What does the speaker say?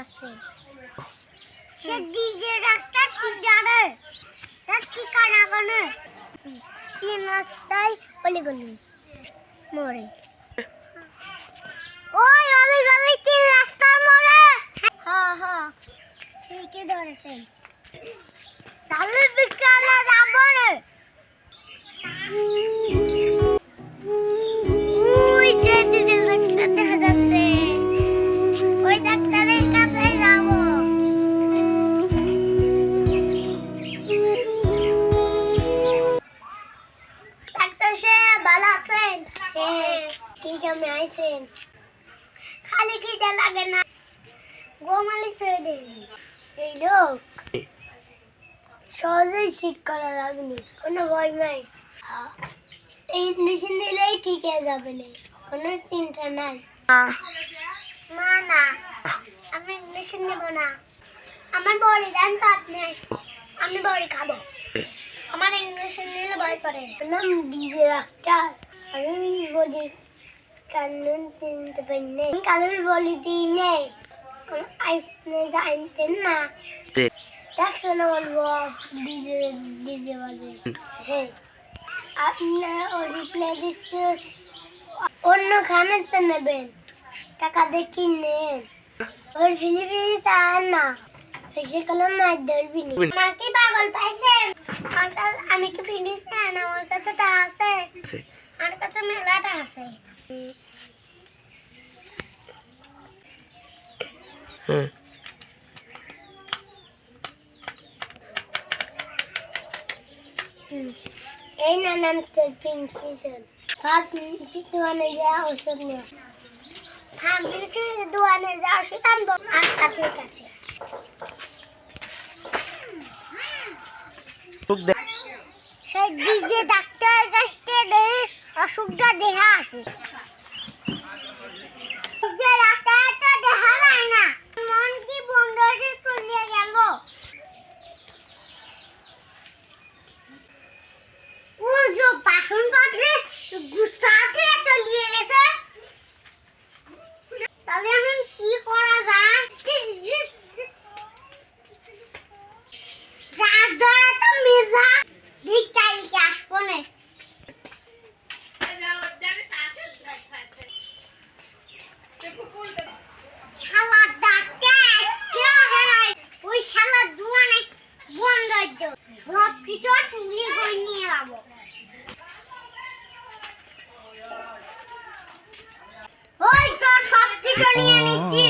যাচ্ছে সে DJ doctor কি জানে? তার কি কানা কানে তিন রাস্তায় বলে গলি মরে। ওই অলি গলি তিন রাস্তার মোড়ে? হ্যাঁ হ্যাঁ ঠিকই ধরেছেন। তাহলে বিকালে যাব রে। ভালো আছেন? হ্যাঁ কি কেমন আইছেন? খালি খিদে লাগে না। গোমালি ছেড়ে এই লোক সহজেই ঠিক করা কোনো ভয় নাই। হ্যাঁ, এই ইঞ্জেকশন দিলেই ঠিক হয়ে যাবে না কোনো চিন্তা নাই। না। না আমি ইঞ্জেকশন নেব না। আমার বড়ি দেন তো আপনি আমি বড়ি খাব। আমার ইঞ্জেকশন নিলে ভয় করে। নাম দিদি ডাক্তার আমি বলি কানুন চিনতে পারি নেই কানুন বলি দিই নেই আপনি জানতেন না। দেখছেন বস ডিজে ডিজে বাজে হ্যাঁ। আপনার রিপ্লাই দিচ্ছে অন্য খানের তো নেবেন। টাকা দেখি নেন। ওর ফিলিপি চান না। বেশি কলম মার ধরবি না কি পাগল পাইছেন? আমি কি ফিরি চান আমার কাছে টা আছে। আমার কাছে মেলাটা আছে। হুম। এই না নাম তোর প্রিন্সিজন ভাত মিশি দোকানে যা ওষুধ হ্যাঁ মিলিটারি দোকানে যা ওষুধ আনব। আচ্ছা ঠিক আছে ডিজে ডাক্তারের কাছ অসুখটা দেখা আসে ডিজে ডাক্তার তো দেখা যায় না মন কি বন্ধ হয়ে চলিয়ে গেল ও যে বাসন পাত্রে গুছাতে চলিয়ে গেছে তাহলে এখন কি করা যায় যার ধরে তো মেজা ঠিক চাইকে আসব না শালা ডাক্তার কেউ হেরাই ওই শালা দুয়ানে বন্ধ হইতো সব কিছু চুরি করে নিয়ে যাব ওই তো সব কিছু নিয়ে নিচ্ছি